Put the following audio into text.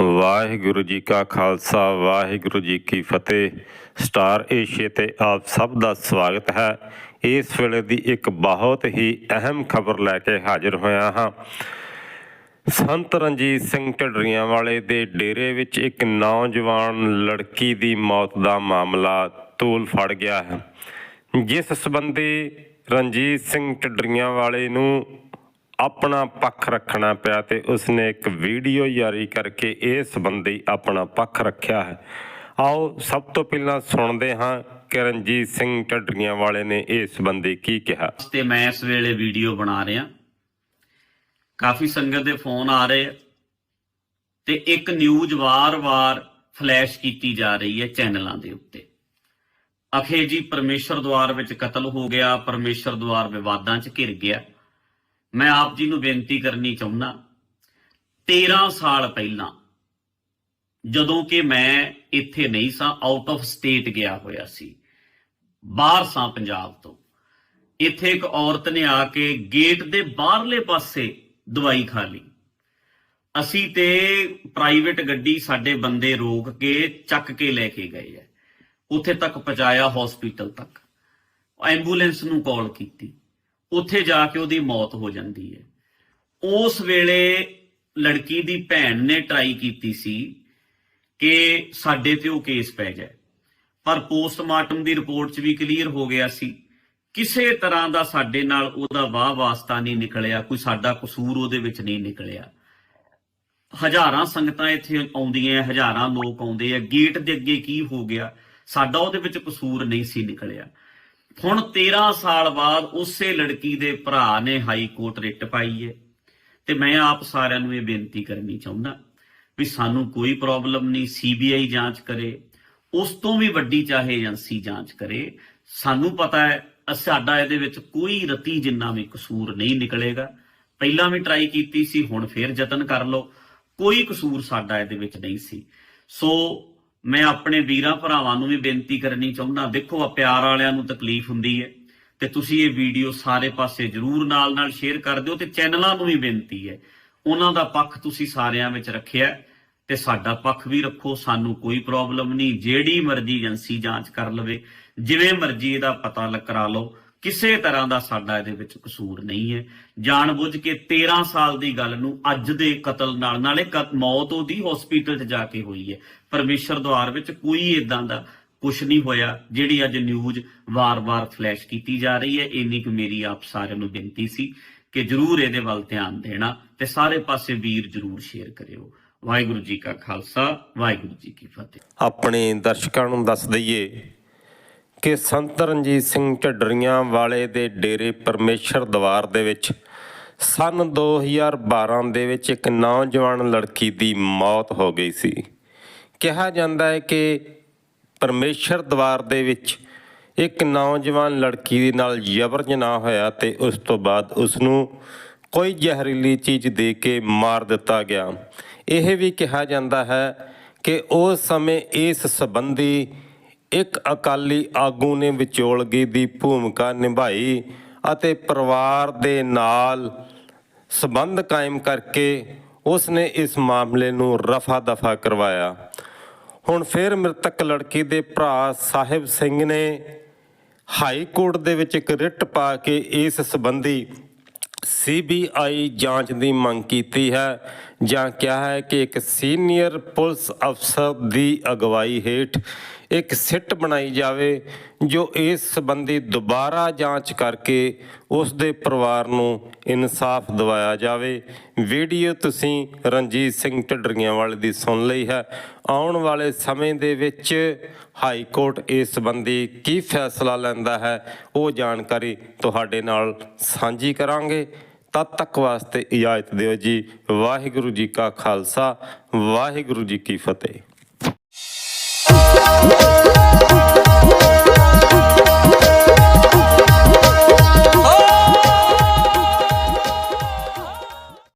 ਵਾਹਿਗੁਰੂ ਜੀ ਕਾ ਖਾਲਸਾ, ਵਾਹਿਗੁਰੂ ਜੀ ਕੀ ਫਤਿਹ। Star Asia ਤੇ ਆਪ ਸਭ ਦਾ ਸਵਾਗਤ ਹੈ। ਇਸ ਵੇਲੇ ਦੀ ਇੱਕ ਬਹੁਤ ਹੀ ਅਹਿਮ ਖਬਰ ਲੈ ਕੇ ਹਾਜ਼ਰ ਹੋਇਆ ਹਾਂ। ਸੰਤ ਰਣਜੀਤ ਸਿੰਘ ਢੱਡਰੀਆਂ ਵਾਲੇ ਦੇ ਡੇਰੇ ਵਿੱਚ ਇੱਕ ਨੌਜਵਾਨ ਲੜਕੀ ਦੀ ਮੌਤ ਦਾ ਮਾਮਲਾ ਤੂਲ ਫੜ ਗਿਆ ਹੈ। ਜਿਸ ਸੰਬੰਧੀ ਰਣਜੀਤ ਸਿੰਘ ਢੱਡਰੀਆਂ ਵਾਲੇ ਨੂੰ ਆਪਣਾ ਪੱਖ ਰੱਖਣਾ ਪਿਆ ਤੇ ਉਸਨੇ ਇੱਕ ਵੀਡੀਓ ਜਾਰੀ ਕਰਕੇ ਇਸ ਸੰਬੰਧੀ ਆਪਣਾ ਪੱਖ ਰੱਖਿਆ ਹੈ। ਆਓ ਸਭ ਤੋਂ ਪਹਿਲਾਂ ਸੁਣਦੇ ਹਾਂ ਕਿ ਰਣਜੀਤ ਸਿੰਘ ਢੱਡਰੀਆਂ ਵਾਲੇ ਨੇ ਇਸ ਸੰਬੰਧੀ ਕੀ ਕਿਹਾ। ਤੇ ਮੈਂ ਇਸ ਵੇਲੇ ਵੀਡੀਓ ਬਣਾ ਰਿਹਾ। ਕਾਫੀ ਸੰਗਤ ਦੇ ਫੋਨ ਆ ਰਹੇ ਤੇ ਇੱਕ ਨਿਊਜ਼ ਵਾਰ-ਵਾਰ ਫਲੈਸ਼ ਕੀਤੀ ਜਾ ਰਹੀ ਹੈ ਚੈਨਲਾਂ ਦੇ ਉੱਤੇ। ਅਖੇ ਜੀ ਪਰਮੇਸ਼ਰ ਦਵਾਰ ਵਿੱਚ ਕਤਲ ਹੋ ਗਿਆ ਪਰਮੇਸ਼ਰ ਦਵਾਰ ਵਿਵਾਦਾਂ 'ਚ ਘਿਰ ਗਿਆ। ਮੈਂ ਆਪ ਜੀ ਨੂੰ ਬੇਨਤੀ ਕਰਨੀ ਚਾਹੁੰਦਾ 13 ਸਾਲ ਪਹਿਲਾਂ, ਜਦੋਂ ਕਿ ਮੈਂ ਇੱਥੇ ਨਹੀਂ ਸਾਂ ਆਊਟ ਆਫ ਸਟੇਟ ਗਿਆ ਹੋਇਆ ਸੀ, ਬਾਹਰ ਸਾਂ ਪੰਜਾਬ ਤੋਂ। ਇੱਥੇ ਇੱਕ ਔਰਤ ਨੇ ਆ ਕੇ ਗੇਟ ਦੇ ਬਾਹਰਲੇ ਪਾਸੇ ਦਵਾਈ ਖਾ ਲਈ। ਅਸੀਂ ਤੇ ਪ੍ਰਾਈਵੇਟ ਗੱਡੀ ਸਾਡੇ ਬੰਦੇ ਰੋਕ ਕੇ ਚੱਕ ਕੇ ਲੈ ਕੇ ਗਏ ਐ ਉੱਥੇ ਤੱਕ ਪਹੁੰਚਾਇਆ ਹਸਪੀਟਲ ਤੱਕ। ਐਂਬੂਲੈਂਸ ਨੂੰ ਕਾਲ ਕੀਤੀ। ਉੱਥੇ ਜਾ ਕੇ ਉਹਦੀ ਮੌਤ ਹੋ ਜਾਂਦੀ ਹੈ। ਉਸ ਵੇਲੇ ਲੜਕੀ ਦੀ ਭੈਣ ਨੇ ਟਰਾਈ ਕੀਤੀ ਸੀ ਕਿ ਸਾਡੇ ਤੇ ਉਹ ਕੇਸ ਪੈ ਜਾਏ। ਪਰ ਪੋਸਟਮਾਰਟਮ ਦੀ ਰਿਪੋਰਟ 'ਚ ਵੀ ਕਲੀਅਰ ਹੋ ਗਿਆ ਸੀ। ਕਿਸੇ ਤਰ੍ਹਾਂ ਦਾ ਸਾਡੇ ਨਾਲ ਉਹਦਾ ਵਾਹ ਵਾਸਤਾ ਨਹੀਂ ਨਿਕਲਿਆ, ਕੋਈ ਸਾਡਾ ਕਸੂਰ ਉਹਦੇ ਵਿੱਚ ਨਹੀਂ ਨਿਕਲਿਆ। ਹਜ਼ਾਰਾਂ ਸੰਗਤਾਂ ਇੱਥੇ ਆਉਂਦੀਆਂ, ਹਜ਼ਾਰਾਂ ਲੋਕ ਆਉਂਦੇ ਆ। ਗੇਟ ਦੇ ਅੱਗੇ ਕੀ ਹੋ ਗਿਆ? ਸਾਡਾ ਉਹਦੇ ਵਿੱਚ ਕਸੂਰ ਨਹੀਂ ਸੀ ਨਿਕਲਿਆ। ਹੁਣ 13 ਸਾਲ ਬਾਅਦ ਉਸੇ ਲੜਕੀ ਦੇ ਭਰਾ ਨੇ ਹਾਈ ਕੋਰਟ ਰਿਟ ਪਾਈ ਹੈ ਤੇ ਮੈਂ ਆਪ ਸਾਰਿਆਂ ਨੂੰ ਇਹ ਬੇਨਤੀ ਕਰਨੀ ਚਾਹੁੰਦਾ ਵੀ ਸਾਨੂੰ ਕੋਈ ਪ੍ਰੋਬਲਮ ਨਹੀਂ, ਸੀਬੀਆਈ ਜਾਂਚ ਕਰੇ, ਉਸ ਤੋਂ ਵੀ ਵੱਡੀ ਚਾਹੇ ਏਜੰਸੀ ਜਾਂਚ ਕਰੇ, ਸਾਨੂੰ ਪਤਾ ਹੈ ਸਾਡਾ ਇਹਦੇ ਵਿੱਚ ਕੋਈ ਰਤੀ ਜਿੰਨਾ ਵੀ ਕਸੂਰ ਨਹੀਂ ਨਿਕਲੇਗਾ। ਪਹਿਲਾਂ ਵੀ ਟਰਾਈ ਕੀਤੀ ਸੀ, ਹੁਣ ਫੇਰ ਯਤਨ ਕਰ ਲਓ, ਕੋਈ ਕਸੂਰ ਸਾਡਾ ਇਹਦੇ ਵਿੱਚ ਨਹੀਂ ਸੀ। ਸੋ ਮੈਂ ਆਪਣੇ ਵੀਰਾਂ ਭਰਾਵਾਂ ਨੂੰ ਵੀ ਬੇਨਤੀ ਕਰਨੀ ਚਾਹੁੰਦਾ, ਦੇਖੋ ਆ ਪਿਆਰ ਵਾਲਿਆਂ ਨੂੰ ਤਕਲੀਫ ਹੁੰਦੀ ਹੈ ਤੇ ਤੁਸੀਂ ਇਹ ਵੀਡੀਓ ਸਾਰੇ ਪਾਸੇ ਜਰੂਰ ਨਾਲ ਨਾਲ ਸ਼ੇਅਰ ਕਰ ਦਿਓ ਤੇ ਚੈਨਲਾਂ ਨੂੰ ਵੀ ਬੇਨਤੀ ਹੈ। ਉਹਨਾਂ ਦਾ ਪੱਖ ਤੁਸੀਂ ਸਾਰਿਆਂ ਵਿੱਚ ਰੱਖਿਆ ਤੇ ਸਾਡਾ ਪੱਖ ਵੀ ਰੱਖੋ, ਸਾਨੂੰ ਕੋਈ ਪ੍ਰੋਬਲਮ ਨਹੀਂ, ਜਿਹੜੀ ਮਰਜ਼ੀ ਏਜੰਸੀ ਜਾਂਚ ਕਰ ਲਵੇ, ਜਿਵੇਂ ਮਰਜ਼ੀ ਇਹਦਾ ਪਤਾ ਲ- ਕਰਾ ਲਓ। ਕਿਸੇ ਤਰ੍ਹਾਂ ਦਾ ਸਾਡਾ ਇਹਦੇ ਵਿੱਚ ਕਸੂਰ ਨਹੀਂ ਹੈ। ਜਾਣਬੁੱਝ ਕੇ 13 ਸਾਲ ਦੀ ਗੱਲ ਨੂੰ ਅੱਜ ਦੇ ਕਤਲ ਨਾਲ, ਨਾਲੇ ਮੌਤ ਉਹਦੀ ਹਸਪੀਟਲ 'ਚ ਜਾ ਕੇ ਹੋਈ ਹੈ। ਪਰਮੇਸ਼ਰ ਦੁਆਰ ਵਿੱਚ ਕੋਈ ਇਦਾਂ ਦਾ ਕੁਝ ਨਹੀਂ ਹੋਇਆ, ਜਿਹੜੀ ਅੱਜ ਨਿਊਜ਼ ਵਾਰ-ਵਾਰ ਫਲੈਸ਼ ਕੀਤੀ ਜਾ ਰਹੀ ਹੈ। ਇੰਨੀ ਕੁ ਮੇਰੀ ਆਪ ਸਾਰਿਆਂ ਨੂੰ ਬੇਨਤੀ ਸੀ ਕਿ ਜਰੂਰ ਇਹਦੇ ਵੱਲ ਧਿਆਨ ਦੇਣਾ ਤੇ ਸਾਰੇ ਪਾਸੇ ਵੀਰ ਜਰੂਰ ਸ਼ੇਅਰ ਕਰਿਓ। ਵਾਹਿਗੁਰੂ ਜੀ ਕਾ ਖਾਲਸਾ, ਵਾਹਿਗੁਰੂ ਜੀ ਕੀ ਫਤਿਹ। ਆਪਣੇ ਦਰਸ਼ਕਾਂ ਨੂੰ ਦੱਸ ਦਈਏ ਕਿ ਸੰਤ ਰਣਜੀਤ ਸਿੰਘ ਢੱਡਰੀਆਂ ਵਾਲੇ ਦੇ ਡੇਰੇ ਪਰਮੇਸ਼ਰ ਦਵਾਰ ਦੇ ਵਿੱਚ ਸਨ 2012 ਦੇ ਵਿੱਚ ਇੱਕ ਨੌਜਵਾਨ ਲੜਕੀ ਦੀ ਮੌਤ ਹੋ ਗਈ ਸੀ। ਕਿਹਾ ਜਾਂਦਾ ਹੈ ਕਿ ਪਰਮੇਸ਼ਰ ਦਵਾਰ ਦੇ ਵਿੱਚ ਇੱਕ ਨੌਜਵਾਨ ਲੜਕੀ ਦੇ ਨਾਲ ਜ਼ਬਰ ਜਨਾਹ ਹੋਇਆ ਤੇ ਉਸ ਤੋਂ ਬਾਅਦ ਉਸ ਨੂੰ ਕੋਈ ਜ਼ਹਿਰੀਲੀ ਚੀਜ਼ ਦੇ ਕੇ ਮਾਰ ਦਿੱਤਾ ਗਿਆ। ਇਹ ਵੀ ਕਿਹਾ ਜਾਂਦਾ ਹੈ ਕਿ ਉਸ ਸਮੇਂ ਇਸ ਸੰਬੰਧੀ ਇੱਕ ਅਕਾਲੀ ਆਗੂ ਨੇ ਵਿਚੋਲਗੀ ਦੀ ਭੂਮਿਕਾ ਨਿਭਾਈ ਅਤੇ ਪਰਿਵਾਰ ਦੇ ਨਾਲ ਸਬੰਧ ਕਾਇਮ ਕਰਕੇ ਉਸ ਨੇ ਇਸ ਮਾਮਲੇ ਨੂੰ ਰਫਾ ਦਫਾ ਕਰਵਾਇਆ। ਹੁਣ ਫਿਰ ਮ੍ਰਿਤਕ ਲੜਕੀ ਦੇ ਭਰਾ ਸਾਹਿਬ ਸਿੰਘ ਨੇ ਹਾਈ ਕੋਰਟ ਦੇ ਵਿੱਚ ਇੱਕ ਰਿਟ ਪਾ ਕੇ ਇਸ ਸੰਬੰਧੀ ਸੀਬੀਆਈ ਜਾਂਚ ਦੀ ਮੰਗ ਕੀਤੀ ਹੈ ਜਾਂ ਕਿਹਾ ਹੈ ਕਿ ਇੱਕ ਸੀਨੀਅਰ ਪੁਲਿਸ ਅਫਸਰ ਦੀ ਅਗਵਾਈ ਹੇਠ ਇੱਕ ਸਿੱਟ ਬਣਾਈ ਜਾਵੇ ਜੋ ਇਸ ਸੰਬੰਧੀ ਦੁਬਾਰਾ ਜਾਂਚ ਕਰਕੇ ਉਸ ਦੇ ਪਰਿਵਾਰ ਨੂੰ ਇਨਸਾਫ ਦਿਵਾਇਆ ਜਾਵੇ। ਵੀਡੀਓ ਤੁਸੀਂ ਰਣਜੀਤ ਸਿੰਘ ਢੱਡਰੀਆਂ ਵਾਲੇ ਦੀ ਸੁਣ ਲਈ ਹੈ। ਆਉਣ ਵਾਲੇ ਸਮੇਂ ਦੇ ਵਿੱਚ ਹਾਈ ਕੋਰਟ ਇਸ ਸੰਬੰਧੀ ਕੀ ਫੈਸਲਾ ਲੈਂਦਾ ਹੈ, ਉਹ ਜਾਣਕਾਰੀ ਤੁਹਾਡੇ ਨਾਲ ਸਾਂਝੀ ਕਰਾਂਗੇ। ਤਦ ਤੱਕ ਵਾਸਤੇ ਇਜਾਜ਼ਤ ਦਿਓ ਜੀ। ਵਾਹਿਗੁਰੂ ਜੀ ਕਾ ਖਾਲਸਾ, ਵਾਹਿਗੁਰੂ ਜੀ ਕੀ ਫਤਿਹ। Oh.